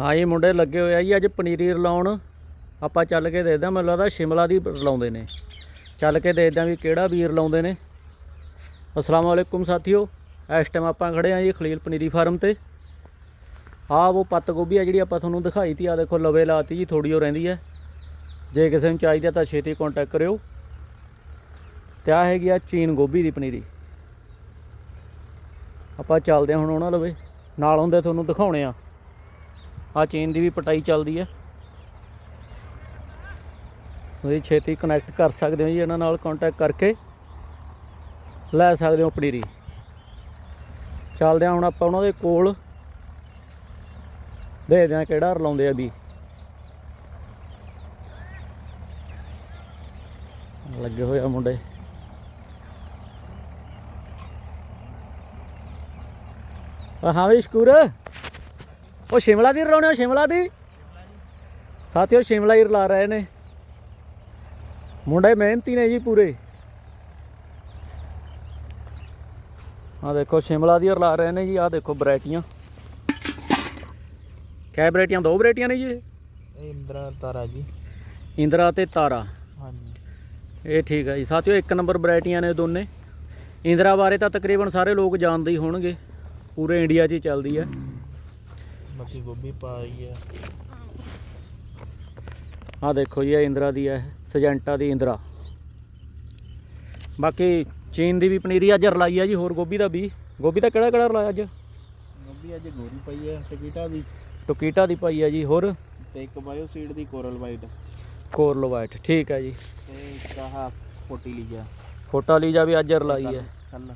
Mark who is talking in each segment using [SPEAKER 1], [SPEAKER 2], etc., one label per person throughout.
[SPEAKER 1] ਹਾਂ ਇਹ ਮੁੰਡੇ ਲੱਗੇ ਹੋਏ ਆ ਜੀ, ਅੱਜ ਪਨੀਰੀ ਰਲਾਉਣ। ਆਪਾਂ ਚੱਲ ਕੇ ਦੇਖਦੇ ਹਾਂ, ਮੈਨੂੰ ਲੱਗਦਾ ਸ਼ਿਮਲਾ ਦੀ ਰਲਾਉਂਦੇ ਨੇ। ਚੱਲ ਕੇ ਦੇਖਦੇ ਹਾਂ ਵੀ ਕਿਹੜਾ ਵੀਰ ਲਾਉਂਦੇ ਨੇ। ਅਸਲਾਮ ਵਾਲੇਕੁਮ ਸਾਥੀਓ, ਇਸ ਟਾਈਮ ਆਪਾਂ ਖੜੇ ਆ ਜੀ ਖਲੀਲ ਪਨੀਰੀ ਫਾਰਮ ਤੇ। ਆਹ ਉਹ ਪੱਤ ਗੋਭੀ ਆ ਜਿਹੜੀ ਆਪਾਂ ਤੁਹਾਨੂੰ ਦਿਖਾਈ ਤੀ ਆ ਦੇਖੋ ਲਵੇ ਲਾਤੀ ਜੀ ਥੋੜੀ ਹੋ ਰਹਿੰਦੀ ਹੈ। ਜੇ ਕਿਸੇ ਨੂੰ ਚਾਹੀਦਾ ਤਾਂ ਛੇਤੀ ਕੰਟੈਕਟ ਕਰਿਓ। ਤੇ ਆ ਹੈਗੀ ਆ ਚੀਨ ਗੋਭੀ ਦੀ ਪਨੀਰੀ। ਆਪਾਂ ਚੱਲਦੇ ਹਾਂ ਹੁਣ ਉਹਨਾਂ ਲਵੇ। ਨਾਲ ਹੁੰਦੇ ਤੁਹਾਨੂੰ ਦਿਖਾਉਣੇ ਆ। ਆ ਚੇਨ ਦੀ ਵੀ ਪਟਾਈ ਚੱਲਦੀ ਹੈ ਤੁਸੀਂ ਛੇਤੀ ਕਨੈਕਟ ਕਰ ਸਕਦੇ ਹੋ ਜੀ ਇਹਨਾਂ ਨਾਲ ਕੰਟੈਕਟ ਕਰਕੇ। ਲੈ ਸਕਦੇ ਹੋ ਪਨੀਰੀ। ਚੱਲਦੇ ਹਾਂ ਹੁਣ ਆਪਾਂ ਉਹਨਾਂ ਦੇ ਕੋਲ। ਦੇਖਦੇ ਹਾਂ ਕਿਹੜਾ ਰਲਾਉਂਦੇ ਆ ਵੀ ਲੱਗੇ ਹੋਏ ਆ ਮੁੰਡੇ। ਹਾਂ ਵੀ ਸ਼ਕੂਰ। ਉਹ ਸ਼ਿਮਲਾ ਦੀ ਰਲਾਉਣੇ ਹੋ ਸ਼ਿਮਲਾ ਦੀ? ਸਾਥੀਓ ਸ਼ਿਮਲਾ ਹੀ ਰਲਾ ਰਹੇ ਨੇ। ਮੁੰਡੇ ਮਿਹਨਤੀ ਨੇ ਜੀ ਪੂਰੇ। ਆ ਦੇਖੋ ਸ਼ਿਮਲਾ ਦੀ ਰਲਾ ਰਹੇ ਨੇ ਜੀ ਆ ਦੇਖੋ ਵੈਰਾਈਟੀਆਂ। ਕਿਆ ਵੈਰਾਈਟੀਆਂ ਦੋ ਵੈਰਾਈਟੀਆਂ ਨੇ ਜੀ? ਇਹ?
[SPEAKER 2] ਇੰਦਰਾ ਤਾਰਾ ਜੀ।
[SPEAKER 1] ਇੰਦਰਾ ਤੇ ਤਾਰਾ।
[SPEAKER 2] ਹਾਂਜੀ।
[SPEAKER 1] ਇਹ ਠੀਕ ਹੈ ਜੀ। ਸਾਥੀਓ ਇੱਕ ਨੰਬਰ ਵੈਰਾਈਟੀਆਂ ਨੇ ਦੋਨੇ। ਇੰਦਰਾ ਬਾਰੇ ਤਾਂ ਤਕਰੀਬਨ ਸਾਰੇ ਲੋਕ ਜਾਣਦੇ ਹੀ ਹੋਣਗੇ। ਪੂਰੇ ਇੰਡੀਆ 'ਚ ਹੀ ਚੱਲਦੀ ਹੈ
[SPEAKER 2] ਮੱਕੀ ਗੋਭੀ ਪਾਈ ਹੈ
[SPEAKER 1] ਆ। ਦੇਖੋ ਜੀ ਇਹ ਇੰਦਰਾ ਦੀ ਹੈ ਸਜੈਂਟਾ ਦੀ ਇੰਦਰਾ। ਬਾਕੀ ਚੀਨ ਦੀ ਵੀ ਪਨੀਰੀ ਅੱਜ ਰਲਾਈ ਆ ਜੀ ਹੋਰ ਗੋਭੀ ਦਾ ਵੀ। ਗੋਭੀ ਦਾ ਕਿਹੜਾ ਕਿਹੜਾ ਰਲਾਇਆ ਅੱਜ?
[SPEAKER 2] ਗੋਭੀ ਅੱਜ ਗੋਰੀ ਪਈ ਹੈ ਟਕੀਟਾ ਦੀ।
[SPEAKER 1] ਟੋਕੀਟਾ ਦੀ ਪਾਈ ਆ ਜੀ ਹੋਰ?
[SPEAKER 2] ਤੇ ਇੱਕ ਬਾਇਓ ਸੀਡ ਦੀ ਕੋਰਲ ਵਾਈਟ।
[SPEAKER 1] ਕੋਰਲ ਵਾਈਟ ਠੀਕ ਹੈ ਜੀ।
[SPEAKER 2] ਤੇ ਇੱਕ ਆਹ ਫੋਟੀ ਲੀਜਾ।
[SPEAKER 1] ਫੋਟਾ ਲੀਜਾ ਵੀ ਅੱਜ ਰਲਾਈ ਹੈ
[SPEAKER 2] ਕੱਲ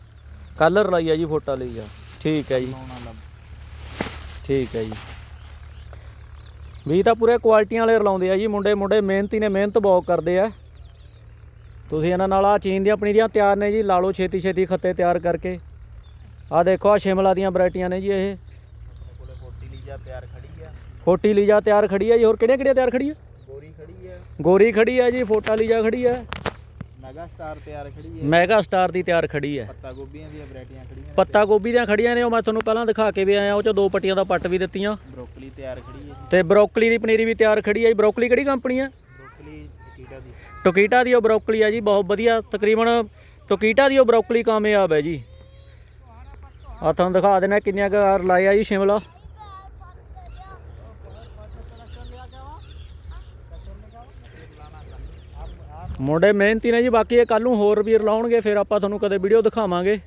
[SPEAKER 1] ਕੱਲ ਰਲਾਈ ਆ ਜੀ ਫੋਟਾ ਲੀਜਾ। ਠੀਕ ਹੈ ਜੀ।
[SPEAKER 2] ਲਾਉਣਾ ਲੱਭ
[SPEAKER 1] ਠੀਕ ਹੈ ਜੀ। ਵੀ ਤਾਂ ਪੂਰੇ ਕੁਆਲਿਟੀਆਂ ਵਾਲੇ ਰਲਾਉਂਦੇ ਆ ਜੀ ਮੁੰਡੇ ਮੁੰਡੇ ਮਿਹਨਤੀ ਨੇ ਮਿਹਨਤ ਬਹੁਤ ਕਰਦੇ ਆ। ਤੁਸੀਂ ਇਹਨਾਂ ਨਾਲ ਆ ਚੀਨ ਦੀਆਂ ਪਨੀਰੀਆਂ ਤਿਆਰ ਨੇ ਜੀ ਲਾ ਲਓ ਛੇਤੀ ਛੇਤੀ ਖੱਤੇ ਤਿਆਰ ਕਰਕੇ। ਆ ਦੇਖੋ ਆ ਸ਼ਿਮਲਾ ਦੀਆਂ ਵੈਰਾਈਟੀਆਂ ਨੇ ਜੀ ਇਹ।
[SPEAKER 2] ਕੋਲੇ ਫੋਟੀ ਲੀਜਾ ਤਿਆਰ ਖੜੀ ਆ।
[SPEAKER 1] ਫੋਟੀ ਲੀਜਾ ਤਿਆਰ ਖੜੀ ਹੈ ਜੀ ਹੋਰ ਕਿਹੜੀਆਂ ਕਿਹੜੀਆਂ ਤਿਆਰ ਖੜੀ ਹੈ
[SPEAKER 2] ਗੋਰੀ ਖੜੀ ਹੈ
[SPEAKER 1] ਗੋਰੀ ਖੜੀ ਹੈ ਜੀ ਫੋਟਾ ਲੀਜਾ ਖੜੀ ਹੈ
[SPEAKER 2] ਮੈਗਾ ਸਟਾਰ ਤਿਆਰ ਖੜੀ ਹੈ।
[SPEAKER 1] ਮੈਗਾ ਸਟਾਰ ਦੀ ਤਿਆਰ ਖੜੀ ਹੈ।
[SPEAKER 2] ਪੱਤਾ ਗੋਭੀਆਂ ਦੀਆਂ ਵੈਰਾਈਟੀਆਂ ਖੜੀਆਂ ਨੇ।
[SPEAKER 1] ਪੱਤਾ ਗੋਭੀ ਦੀਆਂ ਖੜੀਆਂ ਨੇ ਉਹ ਮੈਂ ਤੁਹਾਨੂੰ ਪਹਿਲਾਂ ਦਿਖਾ ਕੇ ਵੀ ਆਇਆ ਉਹ ਚ ਦੋ ਪੱਟੀਆਂ ਦਾ ਪੱਟ ਵੀ ਦਿੱਤੀਆਂ।
[SPEAKER 2] ਬਰੋਕਲੀ ਤਿਆਰ ਖੜੀ ਹੈ।
[SPEAKER 1] ਤੇ ਬਰੋਕਲੀ ਦੀ ਪਨੀਰੀ ਵੀ ਤਿਆਰ ਖੜੀ ਹੈ ਜੀ। ਬਰੋਕਲੀ ਕਿਹੜੀ ਕੰਪਨੀ ਹੈ?
[SPEAKER 2] ਬਰੋਕਲੀ ਟਕੀਟਾ ਦੀ।
[SPEAKER 1] ਟੋਕੀਟਾ ਦੀ ਉਹ ਬਰੋਕਲੀ ਆ ਜੀ ਬਹੁਤ ਵਧੀਆ। ਤਕਰੀਬਨ ਟੋਕੀਟਾ ਦੀ ਉਹ ਬਰੋਕਲੀ ਕਾਮਯਾਬ ਹੈ ਜੀ। ਆ ਤੁਹਾਨੂੰ ਦਿਖਾ ਦੇਣਾ ਕਿੰਨੀਆਂ ਕੁ ਵਾਰ ਲਾਇਆ ਜੀ ਸ਼ਿਮਲਾ। ਮੁੰਡੇ ਮਿਹਨਤੀ ਨੇ ਜੀ ਬਾਕੀ ਇਹ ਕੱਲ ਨੂੰ ਹੋਰ ਵੀ ਲਾਉਣਗੇ ਫਿਰ ਆਪਾਂ ਤੁਹਾਨੂੰ ਕਦੇ ਵੀਡੀਓ ਦਿਖਾਵਾਂਗੇ।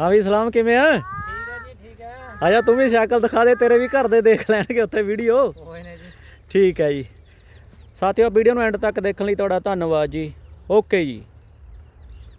[SPEAKER 1] ਹਾਂ ਵੀ ਸਲਾਮ ਕਿਵੇਂ ਆ?
[SPEAKER 2] ਠੀਕ ਹੈ ਜੀ ਠੀਕ ਹੈ
[SPEAKER 1] ਆਜਾ ਤੂੰ ਵੀ ਸ਼ਕਲ ਦਿਖਾ ਦੇ ਤੇਰੇ ਵੀ ਘਰ ਦੇ ਦੇਖ ਲੈਣਗੇ ਉੱਥੇ ਵੀਡੀਓ
[SPEAKER 2] ਜੀ।
[SPEAKER 1] ਠੀਕ ਹੈ ਜੀ। ਸਾਥੀਓ ਵੀਡੀਓ ਨੂੰ ਐਂਡ ਤੱਕ ਦੇਖਣ ਲਈ ਤੁਹਾਡਾ ਧੰਨਵਾਦ ਜੀ। ਓਕੇ ਜੀ।